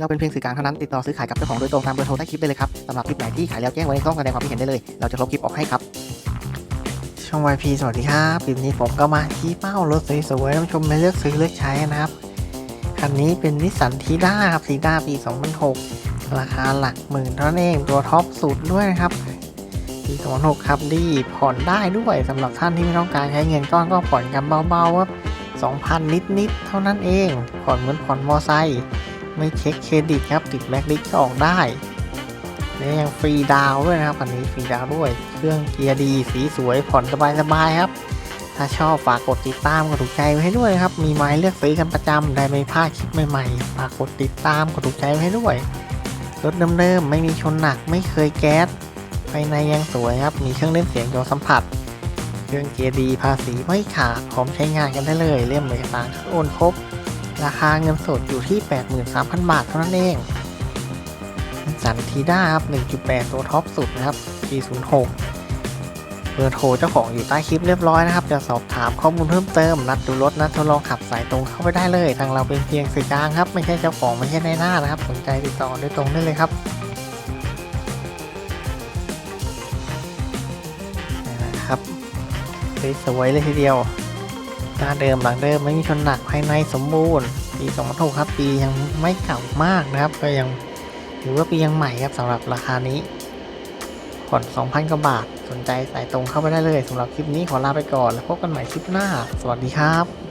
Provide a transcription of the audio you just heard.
เราเป็นเพียงสื่อกลางเท่านั้นติดต่อซื้อขายกับเจ้าของโดยตรงตามเบอร์โทรใต้คลิปได้เลยครับสำหรับคลิปไหนที่ขายแล้วแจ้งไว้ในช่องแสดงความคิดเห็นได้เลย เราจะลบคลิปออกให้ครับ ช่อง YP สวัสดีครับคลิปนี้ผมก็มาที่เป้ารถสวยๆท่านชมมาเลือกซื้อเลือกใช้นะครับคันนี้เป็นนิสสันทีด้าครับทีด้าปี2006 ราคาหลักหมื่นเท่านั้นเองตัวท็อปสุดด้วยนะครับปี2006ครับดีผ่อนได้ด้วยสำหรับท่านที่ไม่ต้องการใช้เงินก้อนก็ผ่อนกันเบาๆครับ2,000 นิดๆเท่านั้นเองผ่อนเหมือนผ่อนมอไซค์ ไม่เช็คเครดิตครับ ติดแบ็คลิสก็ออกได้และยังฟรีดาวด้วยนะครับคันนี้ฟรีดาวด้วย เครื่องเกียร์ดีสีสวยผ่อนสบายๆครับ ถ้าชอบฝากกดติดตามกดถูกใจไว้ให้ด้วยครับ มีไม้เลือกซื้อกันประจำได้ไม่พลาดคลิปใหม่ๆฝากกดติดตามกดถูกใจไว้ให้ด้วยรถเดิมๆไม่มีชนหนักไม่เคยแก๊สภายในยังสวยครับ มีเครื่องเล่นเสียงจอสัมผัส เครื่องเกียร์ดีภาษีไม่ขาดพร้อมใช้งานกันได้เลยเล่มเอกสารโอนครบ ราคาเงินสดอยู่ที่ 83,000 บาทเท่านั้นเอง สันทีด้าครับ 1.8 ตัวท็อปสุดนะครับ G06 เบอร์โทรเจ้าของอยู่ใต้คลิปเรียบร้อยนะครับ จะสอบถามข้อมูลเพิ่มเติม นัดดูรถนัดทดลองขับสายตรงเข้าไปได้เลย ทางเราเป็นเพียงสื่อกลางครับ ไม่ใช่เจ้าของไม่ใช่ในหน้านะครับ สนใจติดต่อโดยตรงได้เลยครับนะครับสวยๆเลยทีเดียวหน้าเดิมหลังเดิมไม่มีชนหนักภายในสมบูรณ์ ปี2006ครับ ปียังไม่เก่ามากนะครับ ก็ยังถือว่าปียังใหม่ครับสำหรับราคานี้ผ่อน2,000กว่าบาท สนใจสายตรงเข้าไปได้เลยสำหรับคลิปนี้ขอลาไปก่อน แล้วพบกันใหม่คลิปหน้า สวัสดีครับ